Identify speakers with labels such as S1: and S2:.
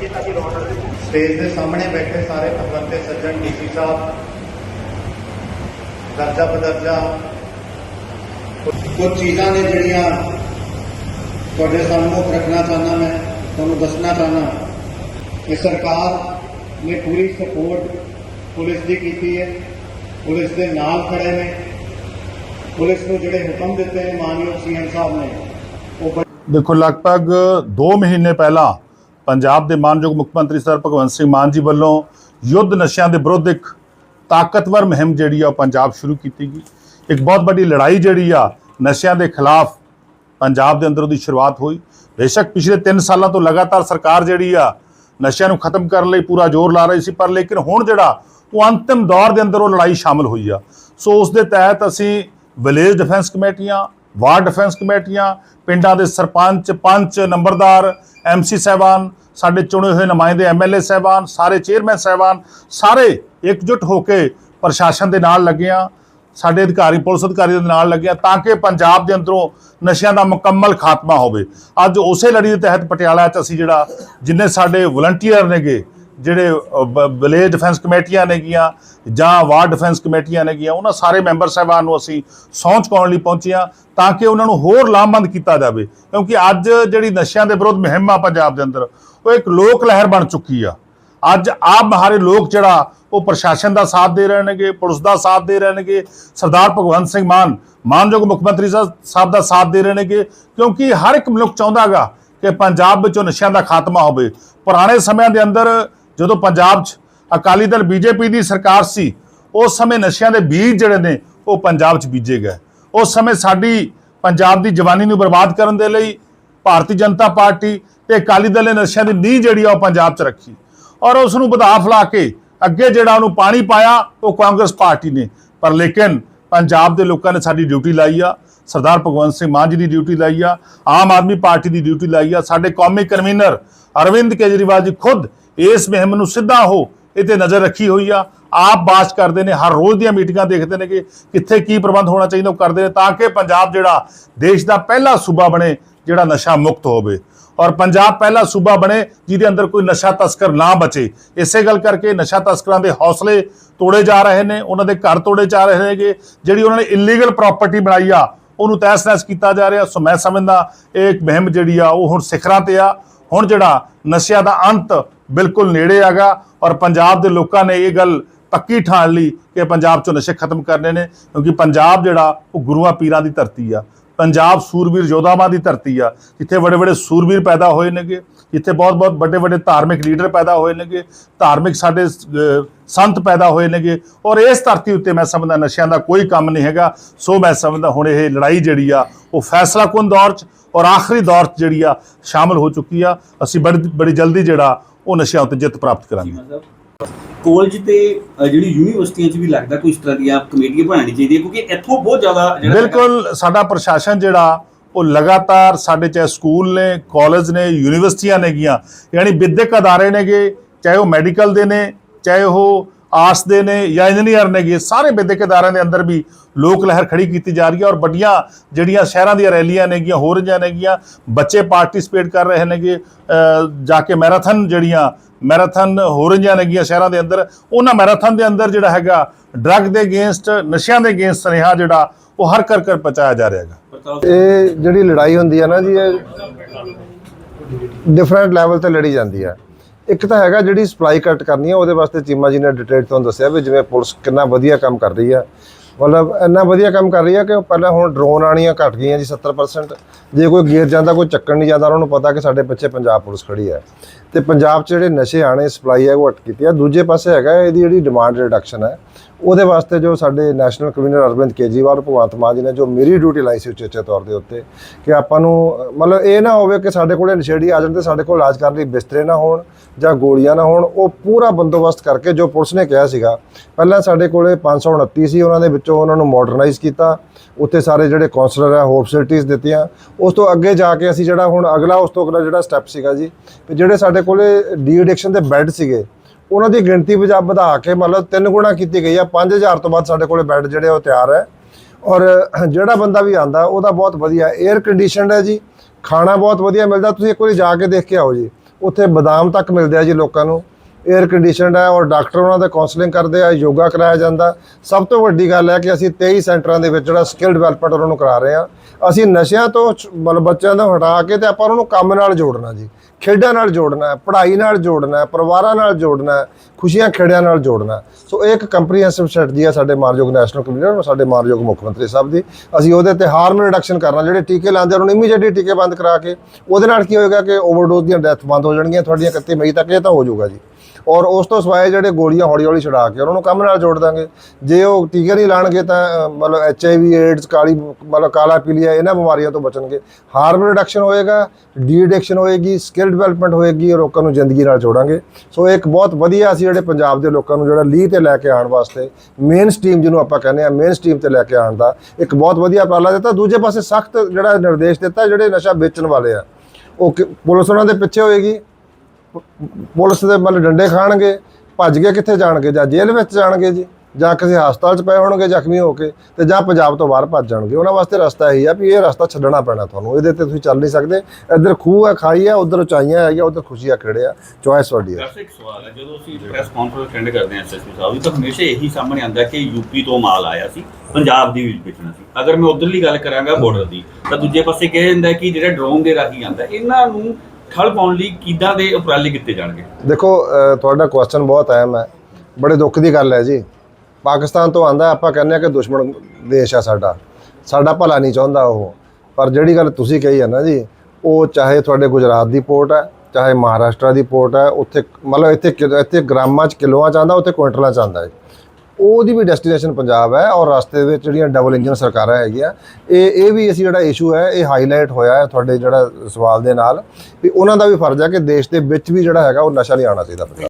S1: Stage ਦੇ ਸਾਹਮਣੇ ਬੈਠੇ ਸਾਰੇ ਪਤਵੰਤੇ ਸੱਜਣ, ਡੀਸੀ ਸਾਹਿਬ। ਦਰਜਾ ਬਦਰਜਾ। ਕੁਝ ਚੀਜ਼ਾਂ ਨੇ ਜਿਹੜੀਆਂ ਤੁਹਾਡੇ ਸਾਹਮਣੇ ਰੱਖਣਾ ਚਾਹੁੰਦਾ ਮੈਂ, ਤੁਹਾਨੂੰ ਦੱਸਣਾ ਚਾਹੁੰਦਾ। ਕਿ ਸਰਕਾਰ ਨੇ ਪੂਰੀ ਸਪੋਰਟ ਪੁਲਿਸ ਦੀ ਕੀਤੀ ਹੈ। ਪੁਲਿਸ ਦੇ ਨਾਲ ਖੜੇ ਨੇ। ਪੁਲਿਸ ਨੂੰ ਜਿਹੜੇ ਹੁਕਮ ਦਿੱਤੇ ਨੇ ਮਾਨਯੋਗ ਸੀਐਮ ਸਾਹਿਬ ਨੇ, ਉਹ
S2: ਦੇਖੋ, ਲਗਭਗ 2 ਮਹੀਨੇ ਪਹਿਲਾਂ ਪੰਜਾਬ ਦੇ ਮਾਨਯੋਗ ਮੁੱਖ ਮੰਤਰੀ ਸਰ ਭਗਵੰਤ ਸਿੰਘ ਮਾਨ ਜੀ ਵੱਲੋਂ ਯੁੱਧ ਨਸ਼ਿਆਂ ਦੇ ਵਿਰੁੱਧ ਇੱਕ ਤਾਕਤਵਰ ਮੁਹਿੰਮ ਜਿਹੜੀ ਆ ਉਹ ਪੰਜਾਬ ਸ਼ੁਰੂ ਕੀਤੀ ਗਈ। ਇੱਕ ਬਹੁਤ ਵੱਡੀ ਲੜਾਈ ਜਿਹੜੀ ਆ ਨਸ਼ਿਆਂ ਦੇ ਖਿਲਾਫ ਪੰਜਾਬ ਦੇ ਅੰਦਰ ਉਹਦੀ ਸ਼ੁਰੂਆਤ ਹੋਈ। ਬੇਸ਼ੱਕ ਪਿਛਲੇ 3 ਸਾਲਾਂ ਤੋਂ ਲਗਾਤਾਰ ਸਰਕਾਰ ਜਿਹੜੀ ਆ ਨਸ਼ਿਆਂ ਨੂੰ ਖਤਮ ਕਰਨ ਲਈ ਪੂਰਾ ਜ਼ੋਰ ਲਾ ਰਹੀ ਸੀ, ਪਰ ਲੇਕਿਨ ਹੁਣ ਜਿਹੜਾ ਉਹ ਅੰਤਿਮ ਦੌਰ ਦੇ ਅੰਦਰ ਉਹ ਲੜਾਈ ਸ਼ਾਮਲ ਹੋਈ ਆ। ਸੋ ਉਸ ਦੇ ਤਹਿਤ ਅਸੀਂ ਵਿਲੇਜ ਡਿਫੈਂਸ ਕਮੇਟੀਆਂ, ਵਾਰਡ ਡਿਫੈਂਸ ਕਮੇਟੀਆਂ, ਪਿੰਡਾਂ ਦੇ ਸਰਪੰਚ, ਪੰਚ, ਨੰਬਰਦਾਰ ਐਮਸੀ ਸਾਹਿਬਾਨ, ਸਾਡੇ ਚੁਣੇ ਹੋਏ ਨੁਮਾਇੰਦੇ ਐਮਐਲਏ ਸਾਹਿਬਾਨ, ਸਾਰੇ ਚੇਅਰਮੈਨ ਸਾਹਿਬਾਨ, ਸਾਰੇ ਇਕਜੁੱਟ ਹੋ ਕੇ ਪ੍ਰਸ਼ਾਸਨ ਦੇ ਨਾਲ ਲੱਗੇ ਆ ਸਾਡੇ ਅਧਿਕਾਰੀ, ਪੁਲਿਸ ਅਧਿਕਾਰੀ ਦੇ ਨਾਲ ਲੱਗੇ ਆ ਤਾਂ ਕਿ ਪੰਜਾਬ ਦੇ ਅੰਦਰੋਂ ਨਸ਼ਿਆਂ ਦਾ ਮੁਕੰਮਲ ਖਾਤਮਾ ਹੋਵੇ। ਅੱਜ ਉਸੇ ਲੜੀ ਦੇ ਤਹਿਤ ਪਟਿਆਲਾ 'ਚ ਅਸੀਂ ਜਿਹੜਾ, ਜਿੰਨੇ ਸਾਡੇ ਵਲੰਟੀਅਰ ਨੇਗੇ ਜਿਹੜੇ ਵਿਲੇਜ ਡਿਫੈਂਸ ਕਮੇਟੀਆਂ ਨੇਗੀਆਂ ਜਾਂ ਵਾਰਡ ਡਿਫੈਂਸ ਕਮੇਟੀਆਂ ਨੇਗੀਆਂ ਉਹਨਾਂ ਸਾਰੇ ਮੈਂਬਰ ਸਾਹਿਬਾਨ ਨੂੰ ਅਸੀਂ ਸਹੁੰ ਚੁਕਾਉਣ ਲਈ ਪਹੁੰਚੀਆਂ ਤਾਂ ਕਿ ਉਹਨਾਂ ਨੂੰ ਹੋਰ ਲਾਮਬੰਦ ਕੀਤਾ ਜਾਵੇ। ਕਿਉਂਕਿ ਅੱਜ ਜਿਹੜੀ ਨਸ਼ਿਆਂ ਦੇ ਵਿਰੁੱਧ ਮੁਹਿੰਮ ਆ ਪੰਜਾਬ ਦੇ ਅੰਦਰ, ਉਹ ਇੱਕ ਲੋਕ ਲਹਿਰ ਬਣ ਚੁੱਕੀ ਆ। ਅੱਜ ਆਪ ਮਹਾਰੇ ਲੋਕ ਜਿਹੜਾ, ਉਹ ਪ੍ਰਸ਼ਾਸਨ ਦਾ ਸਾਥ ਦੇ ਰਹੇ ਨੇਗੇ, ਪੁਲਿਸ ਦਾ ਸਾਥ ਦੇ ਰਹੇ ਨੇਗੇ, ਸਰਦਾਰ ਭਗਵੰਤ ਸਿੰਘ ਮਾਨ, ਮਾਨਯੋਗ ਮੁੱਖ ਮੰਤਰੀ ਸਾਹਿਬ ਸਾਹਿਬ ਦਾ ਸਾਥ ਦੇ ਰਹੇ ਨੇਗੇ, ਕਿਉਂਕਿ ਹਰ ਇੱਕ ਮਨੁੱਖ ਚਾਹੁੰਦਾਗਾ ਕਿ ਪੰਜਾਬ ਵਿੱਚੋਂ ਨਸ਼ਿਆਂ ਦਾ ਖਾਤਮਾ ਹੋਵੇ। ਪੁਰਾਣੇ ਸਮਿਆਂ ਦੇ ਅੰਦਰ ਜਦੋਂ ਪੰਜਾਬ 'ਚ ਅਕਾਲੀ ਦਲ ਬੀਜੇਪੀ ਦੀ ਸਰਕਾਰ ਸੀ, ਉਸ ਸਮੇਂ ਨਸ਼ਿਆਂ ਦੇ ਬੀਜ ਜਿਹੜੇ ਨੇ, ਉਹ ਪੰਜਾਬ 'ਚ ਬੀਜੇ ਗਏ। ਉਸ ਸਮੇਂ ਸਾਡੀ ਪੰਜਾਬ ਦੀ ਜਵਾਨੀ ਨੂੰ ਬਰਬਾਦ ਕਰਨ ਦੇ ਲਈ ਭਾਰਤੀ ਜਨਤਾ ਪਾਰਟੀ ਤੇ ਅਕਾਲੀ ਦਲ ਨੇ ਨਸ਼ਿਆਂ ਦੀ ਨੀਂਹ ਜਿਹੜੀ ਆ ਉਹ ਪੰਜਾਬ 'ਚ ਰੱਖੀ। ਔਰ ਉਸ ਨੂੰ ਵਧਾ ਫਲਾ ਕੇ ਅੱਗੇ ਜਿਹੜਾ ਉਹਨੂੰ ਪਾਣੀ ਪਾਇਆ, ਉਹ ਕਾਂਗਰਸ ਪਾਰਟੀ ਨੇ। ਪਰ ਲੇਕਿਨ ਪੰਜਾਬ ਦੇ ਲੋਕਾਂ ਨੇ ਸਾਡੀ ਡਿਊਟੀ ਲਾਈ ਆ। ਸਰਦਾਰ ਭਗਵੰਤ ਸਿੰਘ ਮਾਨ ਜੀ ਦੀ ਡਿਊਟੀ ਲਾਈ ਆ। ਆਮ ਆਦਮੀ ਪਾਰਟੀ ਦੀ ਡਿਊਟੀ ਲਾਈ ਆ। ਸਾਡੇ ਕੌਮੀ ਕਨਵੀਨਰ ਅਰਵਿੰਦ ਕੇਜਰੀਵਾਲ ਜੀ ਖੁਦ ਇਸ ਮੁਹਿੰਮ ਨੂੰ ਸਿੱਧਾ ਹੋ ਇਹ ਤੇ ਨਜ਼ਰ ਰੱਖੀ ਹੋਈ ਆ। ਆਪ ਬਾਸ਼ ਕਰਦੇ ਨੇ, ਹਰ ਰੋਜ਼ ਦੀਆਂ ਮੀਟਿੰਗਾਂ ਦੇਖਦੇ ਨੇ ਕਿ ਕਿੱਥੇ ਕੀ ਪ੍ਰਬੰਧ ਹੋਣਾ ਚਾਹੀਦਾ ਉਹ ਕਰਦੇ ਨੇ, ਤਾਂ ਕਿ ਪੰਜਾਬ ਜਿਹੜਾ ਦੇਸ਼ ਦਾ ਪਹਿਲਾ ਸੂਬਾ ਬਣੇ, ਜਿਹੜਾ ਨਸ਼ਾ ਮੁਕਤ ਹੋਵੇ। ਔਰ ਪੰਜਾਬ ਪਹਿਲਾ ਸੂਬਾ ਬਣੇ, ਜਿਹਦੇ ਅੰਦਰ ਕੋਈ ਨਸ਼ਾ ਤਸਕਰ ਨਾ ਬਚੇ। ਇਸੇ ਗੱਲ ਕਰਕੇ ਨਸ਼ਾ ਤਸਕਰਾਂ ਦੇ ਹੌਸਲੇ ਤੋੜੇ ਜਾ ਰਹੇ ਨੇ, ਉਹਨਾਂ ਦੇ ਘਰ ਤੋੜੇ ਜਾ ਰਹੇ ਨੇਗੇ। ਜਿਹੜੀ ਉਹਨਾਂ ਨੇ ਇਲੀਗਲ ਪ੍ਰਾਪਰਟੀ ਬਣਾਈ ਆ, ਉਹਨੂੰ ਤਹਿਸ ਨਹਿਸ ਕੀਤਾ ਜਾ ਰਿਹਾ। ਸੋ ਮੈਂ ਸਮਝਦਾ, ਇਹ ਇੱਕ ਮੁਹਿੰਮ ਜਿਹੜੀ ਆ, ਉਹ ਹੁਣ ਸਿਖਰਾਂ ਤੇ ਆ। ਹੁਣ ਜਿਹੜਾ ਨਸ਼ਿਆਂ ਦਾ ਅੰਤ ਬਿਲਕੁਲ ਨੇੜੇ ਆਗਾ ਔਰ ਪੰਜਾਬ ਦੇ ਲੋਕਾਂ ਨੇ ਇਹ ਗੱਲ ਪੱਕੀ ਠਾਣ ਲਈ ਕਿ ਪੰਜਾਬ ਚੋਂ ਨਸ਼ੇ ਖਤਮ ਕਰਨੇ ਨੇ, ਕਿਉਂਕਿ ਪੰਜਾਬ ਜਿਹੜਾ ਉਹ ਗੁਰੂਆਂ ਪੀਰਾਂ ਦੀ ਧਰਤੀ ਆ। ਪੰਜਾਬ ਸੂਰਬੀਰ ਯੋਧਾਵਾਂ ਦੀ ਧਰਤੀ ਆ, ਜਿੱਥੇ ਵੱਡੇ ਵੱਡੇ ਸੂਰਬੀਰ ਪੈਦਾ ਹੋਏ ਨੇਗੇ, ਜਿੱਥੇ ਬਹੁਤ ਬਹੁਤ ਵੱਡੇ ਵੱਡੇ ਧਾਰਮਿਕ ਲੀਡਰ ਪੈਦਾ ਹੋਏ ਨੇਗੇ, ਧਾਰਮਿਕ ਸਾਡੇ ਸੰਤ ਪੈਦਾ ਹੋਏ ਨੇਗੇ, ਔਰ ਇਸ ਧਰਤੀ ਉੱਤੇ ਮੈਂ ਸਮਝਦਾ ਨਸ਼ਿਆਂ ਦਾ ਕੋਈ ਕੰਮ ਨਹੀਂ ਹੈਗਾ। ਸੋ ਮੈਂ ਸਮਝਦਾ ਹੁਣ ਇਹ ਲੜਾਈ ਜਿਹੜੀ ਆ, ਉਹ ਫੈਸਲਾ ਕੁਨ ਦੌਰ 'ਚ ਔਰ ਆਖਰੀ ਦੌਰ 'ਚ ਜਿਹੜੀ ਆ, ਸ਼ਾਮਲ ਹੋ ਚੁੱਕੀ ਆ। ਅਸੀਂ ਬੜੀ ਬੜੀ ਜਲਦੀ ਜਿਹੜਾ ਉਹ ਨਸ਼ਿਆਂ ਉੱਤੇ ਜਿੱਤ ਪ੍ਰਾਪਤ ਕਰਾਂਗੇ।
S3: ਕਾਲਜ ਤੇ ਅ, ਜਿਹੜੀ ਯੂਨੀਵਰਸਿਟੀਆਂ 'ਚ ਵੀ ਲੱਗਦਾ ਕੋਈ ਇਸ ਤਰ੍ਹਾਂ ਦੀਆਂ ਕਮੇਟੀਆਂ ਬਣਾਉਣੀ ਚਾਹੀਦੀਆਂ ਕਿਉਂਕਿ ਇੱਥੋਂ ਬਹੁਤ ਜ਼ਿਆਦਾ
S2: ਬਿਲਕੁਲ ਸਾਡਾ ਪ੍ਰਸ਼ਾਸਨ ਜਿਹੜਾ ਉਹ ਲਗਾਤਾਰ ਸਾਡੇ ਚਾਹੇ ਸਕੂਲ ਨੇ ਕਾਲਜ ਨੇ ਯੂਨੀਵਰਸਿਟੀਆਂ ਨੇਗੀਆਂ ਯਾਨੀ ਵਿਦਿਅਕ ਅਦਾਰੇ ਨੇਗੇ ਚਾਹੇ ਉਹ ਮੈਡੀਕਲ ਦੇ ਨੇ ਚਾਹੇ ਉਹ ਆਰਟਸ ਦੇ ਨੇ ਜਾਂ ਇੰਜੀਨੀਅਰ ਨੇਗੇ ਸਾਰੇ ਵਿਦਿਅਕ ਅਦਾਰਿਆਂ ਦੇ ਅੰਦਰ ਵੀ ਲੋਕ ਲਹਿਰ ਖੜੀ ਕੀਤੀ ਜਾ ਰਹੀ ਹੈ ਔਰ ਵੱਡੀਆਂ ਜਿਹੜੀਆਂ ਸ਼ਹਿਰਾਂ ਦੀਆਂ ਰੈਲੀਆਂ ਨੇਗੀਆਂ, ਹੋ ਰਹੀਆਂ ਨੇਗੀਆਂ, ਬੱਚੇ ਪਾਰਟਿਸਿਪੇਟ ਕਰ ਰਹੇ ਨੇਗੇ ਜਾ ਕੇ ਮੈਰਾਥਨ ਜਿਹੜੀਆਂ ਮੈਰਾਥਨ ਹੋ ਰਹੀਆਂ ਨੇਗੀਆਂ ਸ਼ਹਿਰਾਂ ਦੇ ਅੰਦਰ, ਉਹਨਾਂ ਮੈਰਾਥਨ ਦੇ ਅੰਦਰ ਜਿਹੜਾ ਹੈਗਾ ਡਰੱਗ ਦੇ ਅਗੇਂਸਟ ਨਸ਼ਿਆਂ ਦੇ ਅਗੇਂਸਟ ਸੁਨੇਹਾ ਜਿਹੜਾ ਉਹ ਹਰ ਕਰ ਕਰ ਪਹੁੰਚਾਇਆ ਜਾ ਰਿਹਾ ਹੈਗਾ।
S4: ਇਹ ਜਿਹੜੀ ਲੜਾਈ ਹੁੰਦੀ ਹੈ ਨਾ ਜੀ, ਇਹ ਡਿਫਰੈਂਟ ਲੈਵਲ ਤੇ ਲੜੀ ਜਾਂਦੀ ਹੈ। ਇੱਕ ਤਾਂ ਹੈਗਾ ਜਿਹੜੀ ਸਪਲਾਈ ਕੱਟ ਕਰਨੀ ਆ, ਉਹਦੇ ਵਾਸਤੇ ਚੀਮਾ ਜੀ ਨੇ ਡਿਟੇਲ ਤੁਹਾਨੂੰ ਦੱਸਿਆ ਵੀ ਜਿਵੇਂ ਪੁਲਿਸ ਕਿੰਨਾ ਵਧੀਆ ਕੰਮ ਕਰ ਰਹੀ ਹੈ ਮਤਲਬ ਇੰਨਾ ਵਧੀਆ ਕੰਮ ਕਰ ਰਹੀ ਹੈ ਕਿ ਪਹਿਲਾਂ ਹੁਣ ਡਰੋਨ ਆਣੀਆਂ ਘਟ ਗਈਆਂ ਜੀ 70% ਜੇ ਕੋਈ ਗੇਰ ਜਾਂਦਾ, ਕੋਈ ਚੱਕਣ ਨਹੀਂ ਜਾਂਦਾ, ਉਹਨਾਂ ਨੂੰ ਪਤਾ ਕਿ ਸਾਡੇ ਪਿੱਛੇ ਪੰਜਾਬ ਪੁਲਿਸ ਖੜੀ ਹੈ ਤੇ ਪੰਜਾਬ 'ਚ ਜਿਹੜੇ ਨਸ਼ੇ ਆਣੇ ਸਪਲਾਈ ਹੈ ਉਹ ਅਟ ਕੀਤੀ ਹੈ ਦੂਜੇ ਪਾਸੇ ਹੈਗਾ ਇਹਦੀ ਜਿਹੜੀ ਡਿਮਾਂਡ ਰਿਡਕਸ਼ਨ ਹੈ ਉਹਦੇ ਵਾਸਤੇ ਜੋ ਸਾਡੇ ਨੈਸ਼ਨਲ ਕਨਵੀਨਰ ਅਰਵਿੰਦ ਕੇਜਰੀਵਾਲ, ਭਗਵੰਤ ਮਾਨ ਜੀ ਨੇ ਜੋ ਮੇਰੀ ਡਿਊਟੀ ਲਾਈ ਸੀ ਉਚੇਚੇ ਤੌਰ ਦੇ ਉੱਤੇ, ਕਿ ਆਪਾਂ ਨੂੰ, ਮਤਲਬ ਇਹ ਨਾ ਹੋਵੇ ਕਿ ਸਾਡੇ ਕੋਲੇ ਨਸ਼ੇੜੀ ਆ ਜਾਣ ਤੇ ਸਾਡੇ ਕੋਲ ਇਲਾਜ ਕਰਨ ਲਈ ਬਿਸਤਰੇ ਨਾ ਹੋਣ ਜਾਂ ਗੋਲੀਆਂ ਨਾ ਹੋਣ, ਉਹ ਪੂਰਾ ਬੰਦੋਬਸਤ ਕਰਕੇ ਜੋ ਪੁਲਿਸ ਨੇ ਕਿਹਾ ਸੀਗਾ, ਪਹਿਲਾਂ ਸਾਡੇ ਕੋਲੇ 529 ਸੀ ਉਹਨਾਂ ਦੇ ਵਿੱਚੋਂ ਉਹਨਾਂ ਨੂੰ ਮਾਡਰਨਾਈਜ਼ ਕੀਤਾ, ਉੱਥੇ ਸਾਰੇ ਜਿਹੜੇ ਕਾਉਂਸਲਰ ਆ, ਹੋਰ ਫੈਸਿਲਿਟੀਆਂ ਦਿੱਤੀਆਂ, ਉਸ ਤੋਂ ਅੱਗੇ ਜਾ ਕੇ ਅਸੀਂ ਜਿਹੜਾ ਹੁਣ ਅਗਲਾ, ਉਸ ਤੋਂ ਅਗਲਾ ਜਿਹੜਾ ਸਟੈਪ ਸੀਗਾ ਜੀ, ਵੀ ਜਿਹੜੇ ਸਾਡੇ ਕੋਲੇ ਡੀ ਐਡਿਕਸ਼ਨ ਦੇ ਬੈੱਡ ਸੀਗੇ ਉਹਨਾਂ ਦੀ ਗਿਣਤੀ ਵਜਾ ਵਧਾ ਕੇ ਮਤਲਬ ਤਿੰਨ ਗੁਣਾ ਕੀਤੀ ਗਈ ਆ 5000 ਤੋਂ ਬਾਅਦ ਸਾਡੇ ਕੋਲੇ ਬੈੱਡ ਜਿਹੜੇ ਉਹ ਤਿਆਰ ਹੈ। ਔਰ ਜਿਹੜਾ ਬੰਦਾ ਵੀ ਆਂਦਾ, ਉਹਦਾ ਬਹੁਤ ਵਧੀਆ 에ਅਰ ਕੰਡੀਸ਼ਨਡ ਹੈ ਜੀ। ਖਾਣਾ ਬਹੁਤ ਵਧੀਆ ਮਿਲਦਾ, ਤੁਸੀਂ ਇੱਕ ਵਾਰੀ ਜਾ ਕੇ ਦੇਖ ਕੇ ਆਓ ਜੀ। ਉੱਥੇ ਬਦਾਮ ਤੱਕ ਮਿਲਦੇ ਆ ਜੀ ਲੋਕਾਂ ਨੂੰ। 에ਅਰ ਕੰਡੀਸ਼ਨਡ ਹੈ ਔਰ ਡਾਕਟਰ ਉਹਨਾਂ ਦਾ ਕਾਉਂਸਲਿੰਗ ਕਰਦੇ ਆ, ਯੋਗਾ ਕਰਾਇਆ ਜਾਂਦਾ। ਸਭ ਤੋਂ ਵੱਡੀ ਗੱਲ ਹੈ ਕਿ ਅਸੀਂ 23 ਸੈਂਟਰਾਂ ਦੇ ਵਿੱਚ ਜਿਹੜਾ ਸਕਿੱਲ ਡਿਵੈਲਪਮੈਂਟ ਉਹਨਾਂ ਨੂੰ ਕਰਾ ਰਹੇ ਆ ਅਸੀਂ ਨਸ਼ਿਆਂ ਤੋਂ ਮਤਲਬ ਬੱਚਿਆਂ ਨੂੰ ਹਟਾ ਕੇ ਤੇ ਆਪਾਂ ਉਹਨਾਂ ਨੂੰ ਕੰਮ ਨਾਲ ਜੋੜਨਾ ਜੀ, ਖੇਡਾਂ ਨਾਲ ਜੋੜਨਾ ਪੜ੍ਹਾਈ ਨਾਲ ਜੋੜਨਾ ਪਰਿਵਾਰਾਂ ਨਾਲ ਜੋੜਨਾ ਖੁਸ਼ੀਆਂ ਖੇੜਿਆਂ ਨਾਲ ਜੋੜਨਾ ਸੋ ਇਹ ਇੱਕ ਕੰਪਰੀਹੈਂਸਿਵ ਸਟ੍ਰੈਟਜੀ ਆ ਸਾਡੇ ਮਾਨਯੋਗ ਨੈਸ਼ਨਲ ਕਮਿਸ਼ਨ ਔਰ ਸਾਡੇ ਮਾਨਯੋਗ ਮੁੱਖ ਮੰਤਰੀ ਸਾਹਿਬ ਦੀ। ਅਸੀਂ ਉਹਦੇ ਤੇ ਹਾਰਮ ਰਿਡਕਸ਼ਨ ਕਰਨਾ, ਜਿਹੜੇ ਟੀਕੇ ਲਾਉਂਦੇ ਉਹਨਾਂ ਨੂੰ ਇਮੀਡੀਏਟਲੀ ਟੀਕੇ ਬੰਦ ਕਰਾ ਕੇ, ਉਹਦੇ ਨਾਲ ਕੀ ਹੋਏਗਾ ਕਿ ਓਵਰਡੋਜ਼ ਦੀਆਂ ਡੈਥ ਬੰਦ ਹੋ ਜਾਣਗੀਆਂ, ਤੁਹਾਡੀਆਂ 31 ਮਈ ਤੱਕ ਇਹ ਤਾਂ ਹੋ ਜਾਊਗਾ ਜੀ। ਔਰ ਉਸ ਤੋਂ ਸਿਵਾਏ ਜਿਹੜੇ ਗੋਲੀਆਂ ਹੌਲੀ ਹੌਲੀ ਛਡਾ ਕੇ ਉਹਨਾਂ ਨੂੰ ਕੰਮ ਨਾਲ ਜੋੜ ਦਾਂਗੇ। ਜੇ ਉਹ ਟੀਕੇ ਨਹੀਂ ਲਾਣਗੇ ਤਾਂ ਮਤਲਬ ਐਚ ਆਈ ਵੀ ਏਡਸ ਕਾਲੀ, ਮਤਲਬ ਕਾਲਾ ਪੀਲੀਆ ਇਹਨਾਂ ਬਿਮਾਰੀਆਂ ਤੋਂ ਬਚਣਗੇ। ਹਾਰਮ ਰਿਡਕਸ਼ਨ ਹੋਏਗਾ ਡੀ ਐਡਿਕਸ਼ਨ ਹੋਏਗੀ ਸਕਿੱਲ ਡਿਵੈਲਪਮੈਂਟ ਹੋਏਗੀ ਔਰ ਲੋਕਾਂ ਨੂੰ ਜ਼ਿੰਦਗੀ ਨਾਲ ਜੋੜਾਂਗੇ। ਸੋ ਇੱਕ ਬਹੁਤ ਵਧੀਆ ਅਸੀਂ ਜਿਹੜੇ ਪੰਜਾਬ ਦੇ ਲੋਕਾਂ ਨੂੰ ਜਿਹੜਾ ਲੀਹ ਤੇ ਲੈ ਕੇ ਆਉਣ ਵਾਸਤੇ ਮੇਨ ਸਟ੍ਰੀਮ ਜਿਹਨੂੰ ਆਪਾਂ ਕਹਿੰਦੇ ਆ ਮੇਨ ਸਟ੍ਰੀਮ ਤੇ ਲੈ ਕੇ ਆਉਣ ਦਾ ਇੱਕ ਬਹੁਤ ਵਧੀਆ ਉਪਰਾਲਾ ਦਿੱਤਾ। ਦੂਜੇ ਪਾਸੇ ਸਖਤ ਜਿਹੜਾ ਨਿਰਦੇਸ਼ ਦਿੱਤਾ, ਜਿਹੜੇ ਨਸ਼ਾ ਵੇਚਣ ਵਾਲੇ ਆ, ਉਹ ਕਿ- ਪੁਲਿਸ ਉਹਨਾਂ ਦੇ ਪਿੱਛੇ ਹੋਏਗੀ। ਪੁਲਿਸ ਦੇ ਮਤਲਬ ਡੰਡੇ ਖਾਣਗੇ, ਭੱਜ ਕੇ ਕਿੱਥੇ ਜਾਣਗੇ? ਜਾਂ ਜੇਲ੍ਹ ਵਿੱਚ ਜਾਣਗੇ ਜੀ? ਜਾਂ ਕਿਸੇ ਹਸਪਤਾਲ 'ਚ ਪਏ ਹੋਣਗੇ ਜ਼ਖਮੀ ਹੋ ਕੇ ਤੇ ਜਾਂ ਪੰਜਾਬ ਤੋਂ ਬਾਹਰ ਭੱਜ ਜਾਣਗੇ? ਉਹਨਾਂ ਵਾਸਤੇ ਰਸਤਾ ਇਹੀ ਆ ਵੀ ਇਹ ਰਸਤਾ ਛੱਡਣਾ ਪੈਣਾ ਤੁਹਾਨੂੰ। ਇਹਦੇ ਤੇ ਤੁਸੀਂ ਚੱਲ ਨਹੀਂ ਸਕਦੇ। ਇੱਧਰ ਖੂਹ ਆ, ਖਾਈ ਆ, ਉਧਰ ਉਚਾਈਆਂ ਹੈਗੀਆਂ, ਉਧਰ ਖੁਸ਼ੀਆਂ ਖੇੜੇ ਆ। ਚੋਇਸ ਤੁਹਾਡੀ ਹੈ
S3: ਇੱਕ ਸਵਾਲ ਹੈ, ਜਦੋਂ ਅਸੀਂ ਪ੍ਰੈਸ ਕਾਨਫਰੰਸ ਅਟੈਂਡ ਕਰਦੇ ਹਾਂ ਐਸਐਸਪੀ ਸਾਹਿਬ ਤਾਂ ਹਮੇਸ਼ਾ ਇਹੀ ਸਾਹਮਣੇ ਆਉਂਦਾ ਕਿ ਯੂਪੀ ਤੋਂ ਮਾਲ ਆਇਆ ਸੀ, ਪੰਜਾਬ ਦੀ ਵਿੱਚ ਵੇਚਣਾ ਸੀ। ਅਗਰ ਮੈਂ ਉਧਰਲੀ ਗੱਲ ਕਰਾਂਗਾ ਬਾਰਡਰ ਦੀ, ਤਾਂ ਦੂਜੇ ਪਾਸੇ ਕਿਹਾ ਜਾਂਦਾ ਕਿ ਜਿਹੜਾ ਡਰੋਨ ਦੇ ਰਾਹੀਂ ਆਉਂਦਾ, ਇਹਨਾਂ ਨੂੰ ਠੱਲ ਪਾਉਣ ਲਈ ਕਿੱਦਾਂ ਦੇ ਉਪਰਾਲੇ ਕੀਤੇ ਜਾਣਗੇ?
S4: ਦੇਖੋ ਤੁਹਾਡਾ ਕੁਐਸਚਨ ਬਹੁਤ ਅਹਿਮ ਹੈ। ਬੜੇ ਦੁੱਖ ਦੀ ਗੱਲ ਹੈ ਜੀ। ਪਾਕਿਸਤਾਨ ਤੋਂ ਆਂਦਾ ਆਪਾਂ ਕਹਿੰਦੇ ਆ ਕਿ ਦੁਸ਼ਮਣ ਦੇਸ਼ ਆ ਸਾਡਾ। ਸਾਡਾ ਭਲਾ ਨਹੀਂ ਚਾਹੁੰਦਾ ਉਹ। ਪਰ ਜਿਹੜੀ ਗੱਲ ਤੁਸੀਂ ਕਹੀ ਹੈ ਨਾ ਜੀ, ਉਹ ਚਾਹੇ ਤੁਹਾਡੇ ਗੁਜਰਾਤ ਦੀ ਪੋਰਟ ਹੈ, ਚਾਹੇ ਮਹਾਰਾਸ਼ਟਰ ਦੀ ਪੋਰਟ ਹੈ, ਉੱਥੇ ਮਤਲਬ ਇੱਥੇ ਕਿ- ਇੱਥੇ ਗ੍ਰਾਮਾਂ ਚ ਕਿਲੋਆਂ ਚ ਆਉਂਦਾ, ਉੱਥੇ ਕੁਇੰਟਲਾਂ ਚ ਆਉਂਦਾ ਹੈ। ਉਹਦੀ ਵੀ ਡੈਸਟੀਨੇਸ਼ਨ ਪੰਜਾਬ ਹੈ ਔਰ ਰਸਤੇ ਦੇ ਵਿੱਚ ਜਿਹੜੀਆਂ ਡਬਲ ਇੰਜਨ ਸਰਕਾਰਾਂ ਹੈਗੀਆਂ, ਇਹ ਇਹ ਵੀ ਅਸੀਂ ਜਿਹੜਾ ਇਸ਼ੂ ਹੈ, ਇਹ ਹਾਈਲਾਈਟ ਹੋਇਆ ਹੈ ਤੁਹਾਡੇ ਜਿਹੜਾ ਸਵਾਲ ਦੇ ਨਾਲ ਵੀ ਉਹਨਾਂ ਦਾ ਵੀ ਫਰਜ਼ ਹੈ ਕਿ ਦੇਸ਼ ਦੇ ਵਿੱਚ ਵੀ ਜਿਹੜਾ ਹੈਗਾ ਉਹ ਨਸ਼ਾ ਨਹੀਂ ਆਉਣਾ ਚਾਹੀਦਾ ਪੰਜਾਬ